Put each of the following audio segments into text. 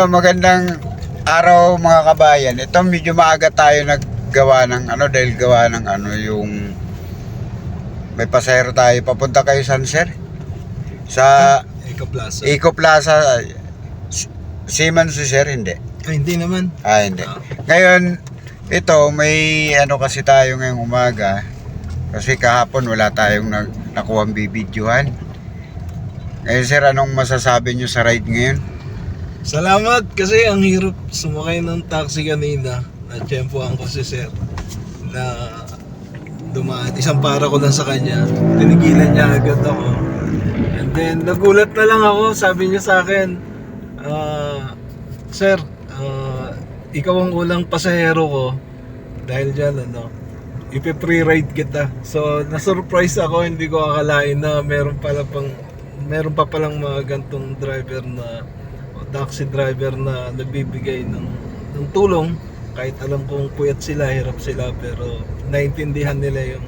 Hello, magandang araw mga kabayan. Ito medyo maaga tayo naggawa ng ano dahil gawa ng ano yung may pasahero tayo papunta kayo San Sir sa Eco Plaza. Eco Plaza Siemens si Sir hindi. Ay, hindi naman. Ah, hindi. Ah. Ngayon ito may ano kasi tayo ngayong umaga kasi kahapon wala tayong nag nakuhang bibidyohan. Ngayon sir, anong masasabi nyo sa ride ngayon? Salamat kasi ang hirap sumakay ng taxi kanina. Na-tsempohan ko si Sir na dumaan. Isang para ko lang sa kanya. Tinigilan niya agad ako. And then, nagulat na lang ako. Sabi niya sa akin, ah, Sir, ah, ikaw ang ulang pasahero ko. Dahil dyan, ano, ipe-pre-ride kita. So, na-surprise ako. Hindi ko akalain na meron pala pang meron pa palang mga gantong driver na taxi driver na nagbibigay ng, ng tulong kahit alam kong puyat sila, hirap sila pero naintindihan nila yung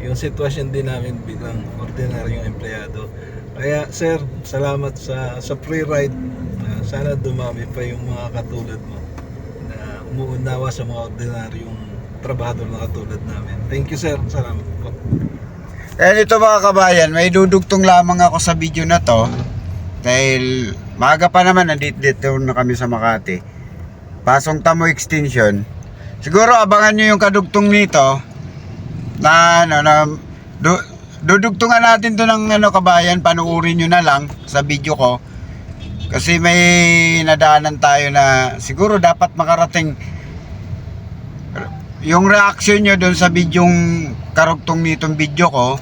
yung sitwasyon din namin bilang ordinaryong empleyado. Kaya sir, salamat sa sa free ride. Ah, sana dumami pa yung mga katulad mo na umuunawa sa mga ordinaryong trabahador na katulad namin. Thank you sir. Salamat po. Kaya ito mga kabayan, may dudugtong lamang ako sa video na to dahil maaga pa naman nandito dito na kami sa Makati. Pasong Tamo Extension. Siguro abangan nyo yung kadugtong nito na ano na du, dudugtungan natin to ng ano kabayan, panuorin nyo na lang sa video ko. Kasi may nadaanan tayo na siguro dapat makarating yung reaction nyo doon sa bidyong karugtong nitong video ko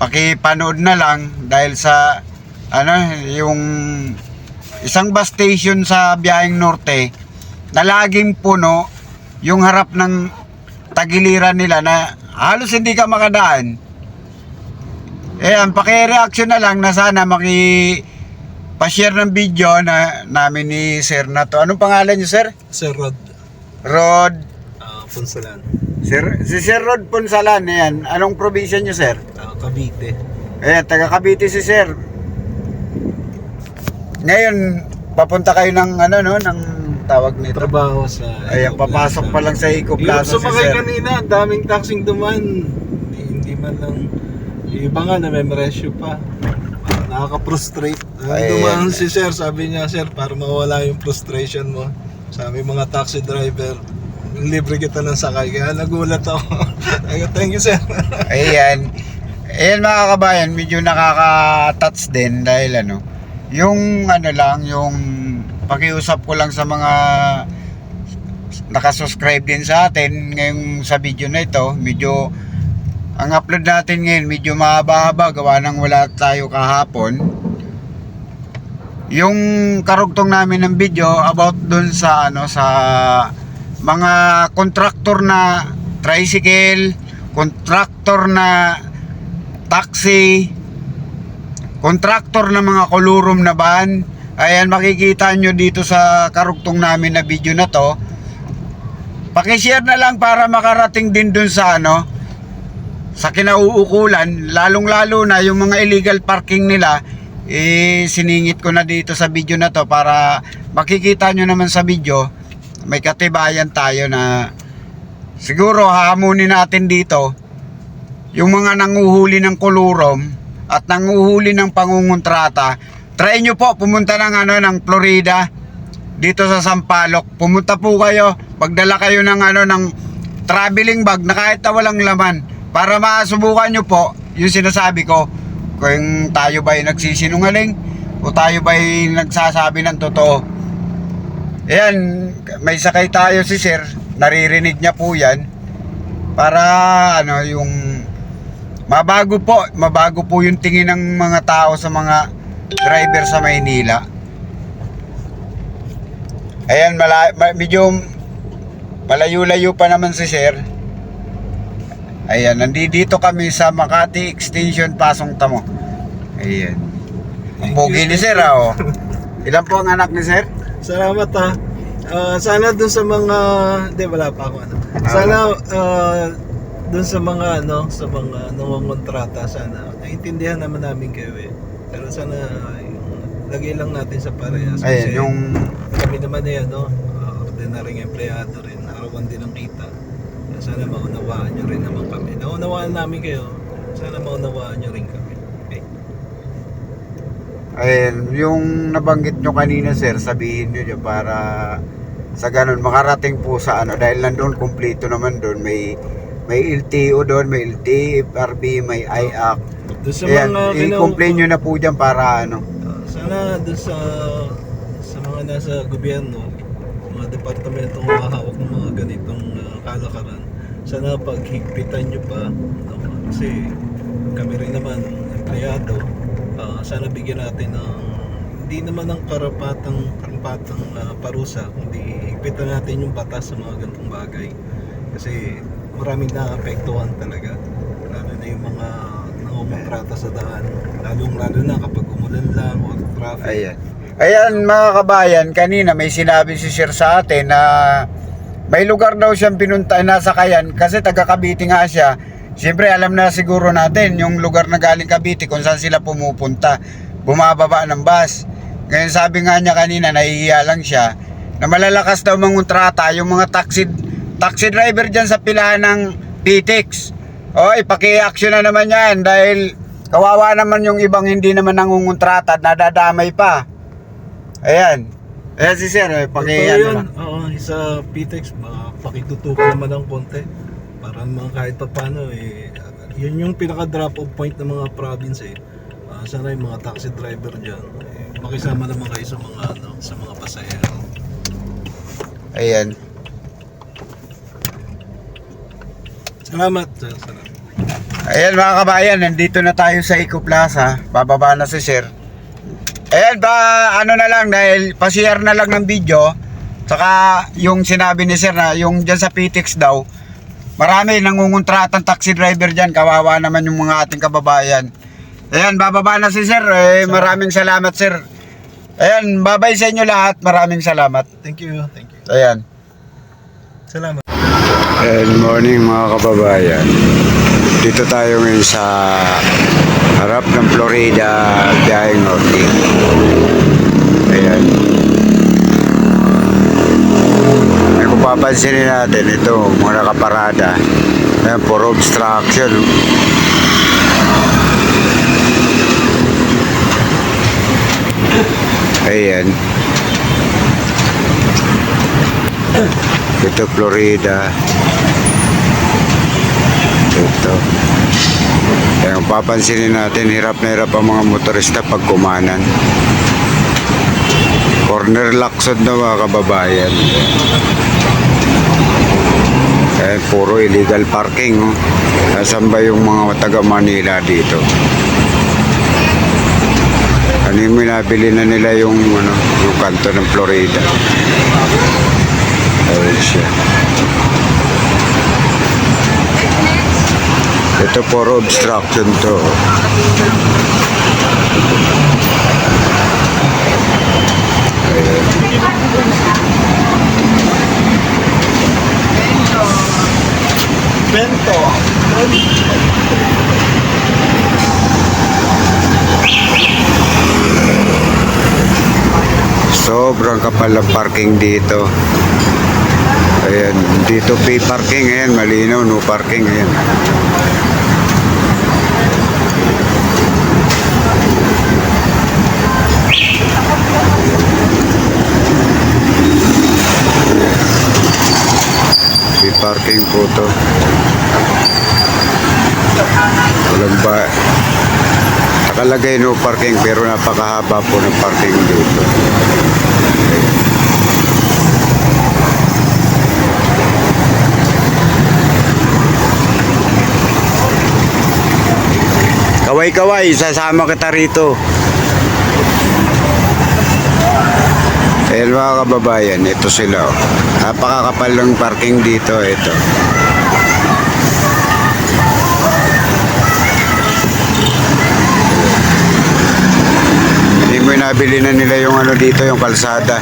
pakipanood na lang dahil sa ano yung isang bus station sa biyaheng norte na laging puno yung harap ng tagiliran nila na halos hindi ka makadaan Ayan, paki-reaction na lang na sana maki pa-share ng video na namin ni Sir na to. Anong pangalan niyo, Sir? Sir Rod Rod uh, Punsalan, Sir, si Sir Rod Ponsalan, ayan. Anong probinsya niyo, Sir? ah, Cavite. Ayan, taga Cavite si Sir. Ngayon, papunta kayo ng ano no, ng tawag nito. trabaho sa Ayan, papasok pa lang sa Eco Yung Plaza si sumakay Sir. kanina, ang daming taxing duman. Hindi, hindi man lang, iba nga na may rescue pa. Nakaka-frustrate. Ay, dumaan si Sir, sabi niya, Sir, para mawala yung frustration mo. Sabi mga taxi driver, libre kita ng sakay. Kaya nagulat ako. Thank you, Sir. Ayan. Ayan mga kabayan, medyo nakaka-touch din dahil ano, yung ano lang, yung pakiusap ko lang sa mga nakasubscribe din sa atin ngayong sa video na ito, medyo ang upload natin ngayon medyo mahaba-haba gawa ng wala tayo kahapon. Yung karugtong namin ng video about dun sa ano sa mga kontraktor na tricycle, kontraktor na taxi, kontraktor na mga kolurum na van. Ayan, makikita nyo dito sa karugtong namin na video na to. Pakishare na lang para makarating din dun sa ano, sa kinauukulan, lalong-lalo na yung mga illegal parking nila, eh, siningit ko na dito sa video na to para makikita nyo naman sa video, may katibayan tayo na siguro hahamunin natin dito yung mga nanguhuli ng kolurom at nanguhuli ng pangungontrata, try nyo po pumunta ng ano ng Florida dito sa Sampaloc. Pumunta po kayo, pagdala kayo ng ano ng traveling bag na kahit na walang laman para masubukan nyo po yung sinasabi ko kung tayo ba ay nagsisinungaling o tayo ba ay nagsasabi ng totoo. Ayan, may sakay tayo si Sir, naririnig niya po yan para ano yung Mabago po, mabago po yung tingin ng mga tao sa mga driver sa Maynila. Ayan, mala, ma- medyo malayo-layo pa naman si Sir. Ayan, nandito kami sa Makati Extension Pasong Tamo. Ayan. Ang you, ni Sir, ah, oh. Ilan po ang anak ni Sir? Salamat ha. Ah, sana dun sa mga hindi wala pa ako ano. Ah, Sana ah, dun sa mga ano, sa mga nangongontrata sana. Naintindihan naman namin kayo eh. Pero sana yung lagay lang natin sa parehas. Ayan, Kasi yung kami naman eh, ano, uh, ordinaryong empleyado rin, arawan din ng kita. Sana maunawaan nyo rin naman kami. Naunawaan namin kayo, sana maunawaan nyo rin kami. Okay? Ayan, yung nabanggit nyo kanina sir, sabihin nyo dyan para sa ganun makarating po sa ano dahil nandun kumpleto naman doon may may LTO doon, may LTFRB, may IAC. Doon sa Ayan, mga i-complain nyo na po dyan para ano. Uh, sana doon sa sa mga nasa gobyerno, mga departamentong mahahawak ng mga ganitong uh, kalakaran, sana paghigpitan nyo pa no? kasi kami rin naman empleyado, uh, sana bigyan natin ng hindi naman ng karapatang karapatang uh, parusa, kundi higpitan natin yung batas sa mga ganitong bagay. Kasi maraming naapektuhan talaga. Lalo na yung mga nangungontrata sa daan. Lalong lalo na kapag umulan lang o traffic. Ayan. Ayan mga kabayan, kanina may sinabi si Sir sa atin na may lugar daw siyang pinunta nasa Kayan kasi taga Cavite nga siya. Siyempre alam na siguro natin yung lugar na galing Cavite kung saan sila pumupunta. Bumababa ng bus. Ngayon sabi nga niya kanina, nahihiya lang siya na malalakas daw mangontrata yung mga taxi taxi driver dyan sa pilahan ng PTX. O, ipaki-action na naman yan dahil kawawa naman yung ibang hindi naman nangungontrata at nadadamay pa. Ayan. Ayan si Sir, eh, paki Totoo ano yun. Oo, sa PTEX, pakitutukan naman ng konti. Para naman kahit pa paano, eh, yun yung pinaka drop off point ng mga province eh. Ah, sana yung mga taxi driver dyan, eh, makisama naman kayo sa mga ano, sa mga pasahero. Ayan. Salamat. Salamat. Ayan mga kabayan, nandito na tayo sa Eco Plaza. Bababa na si Sir. Ayan ba, ano na lang, dahil pa-share na lang ng video. Saka yung sinabi ni Sir na yung dyan sa PTX daw, marami nangungontratang taxi driver dyan. Kawawa naman yung mga ating kababayan. Ayan, bababa na si Sir. Eh, maraming salamat Sir. Ayan, babay sa inyo lahat. Maraming salamat. Thank you. Thank you. Ayan. Salamat. Good morning mga kababayan. Dito tayo ngayon sa harap ng Florida, biyaheng Norte. Ayan. May kung natin ito, mga nakaparada. Ayan, for obstruction. Ayan. Ito Florida. Ito. Kaya kung papansinin natin, hirap na hirap ang mga motorista pag kumanan. Corner laksod na mga kababayan. Eh, puro illegal parking. Oh. Nasaan ba yung mga taga Manila dito? Ano yung minabili na nila yung, ano, yung kanto ng Florida? Siya. Ito for obstruction to. Ayan. Bento. Sobrang kapal ng parking dito. Ayan, dito pay parking ayan, malinaw, no parking ayan. Pay parking po to. Walang ba, Nakalagay no parking pero napakahaba po ng parking dito. Kaway-kaway, sasama kita rito. Ayan mga kababayan, ito sila. oh. Napakakapal ng parking dito, ito. Hindi mo nabili na nila yung ano dito, yung kalsada.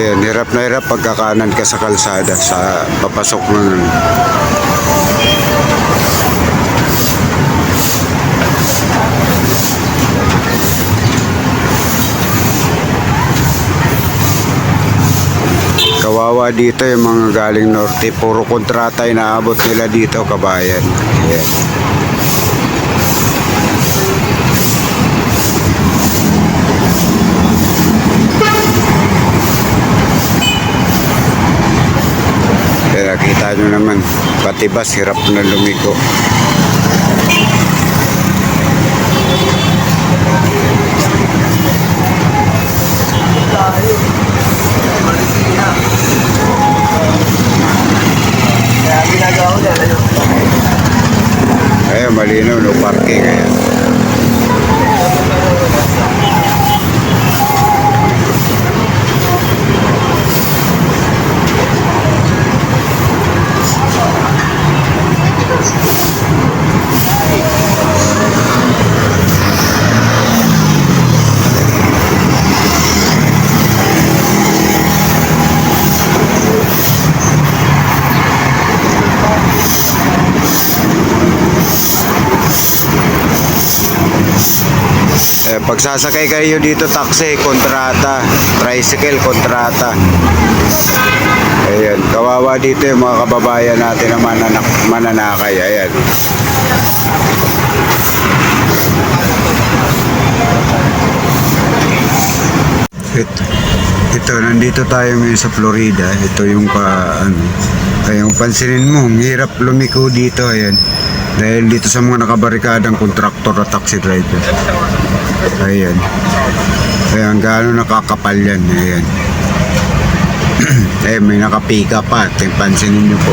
Na hirap pagkakanan ka sa kalsada sa papasok ng ano. Kawawa dito yung mga galing norte. Puro kontrata inaabot nila dito, kabayan. Ayan. Kita nyo naman, pati bus hirap na lumiko. Kaya ginagawa ko yan? Ayun, malinaw, no parking. Pagsasakay kayo dito taxi, kontrata. Tricycle, kontrata. Ayan, kawawa dito yung mga kababayan natin na mananak, mananakay. Ayan. Ito, ito, nandito tayo ngayon sa Florida. Ito yung pa, ano, kaya yung pansinin mo, hirap lumiko dito, ayan. Dahil dito sa mga nakabarikadang kontraktor at taxi driver. Ayan. Ayan, gaano nakakapal yan, ayan. eh, may nakapika pa, Ting- pansinin nyo po.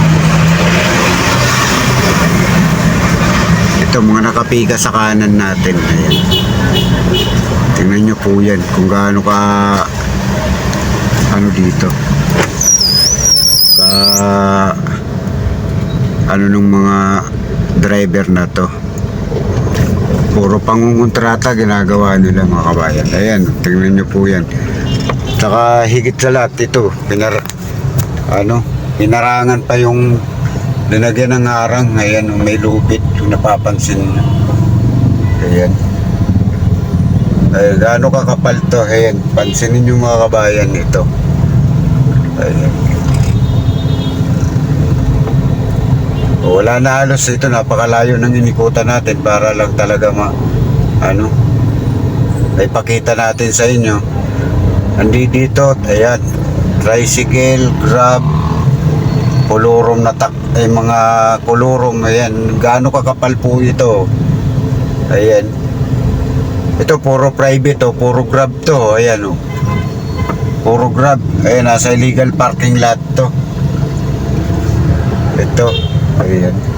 Ito, mga nakapika sa kanan natin, ayan. Tingnan nyo po yan kung gaano ka ano dito? Ka ano nung mga driver na to? Puro pangungontrata ginagawa nila mga kabayan. Ayan tingnan nyo po yan. Saka higit sa lahat ito pinar ano pinarangan pa yung linagyan ng harang ayan may lubid yung napapansin nyo. Ayan ay, gaano kakapal to? Ayan, pansinin nyo mga kabayan ito. Ayan. Wala na halos ito, napakalayo ng inikutan natin para lang talaga ma, ano, ay pakita natin sa inyo. Andi dito, ayan, tricycle, grab, kulurom na tak, ay mga kulurom, ayan, gaano kakapal po ito. Ayan. Ito puro private oh, puro grab to, ayan oh. Puro grab. Ayan, nasa illegal parking lot to. Ito, ayan.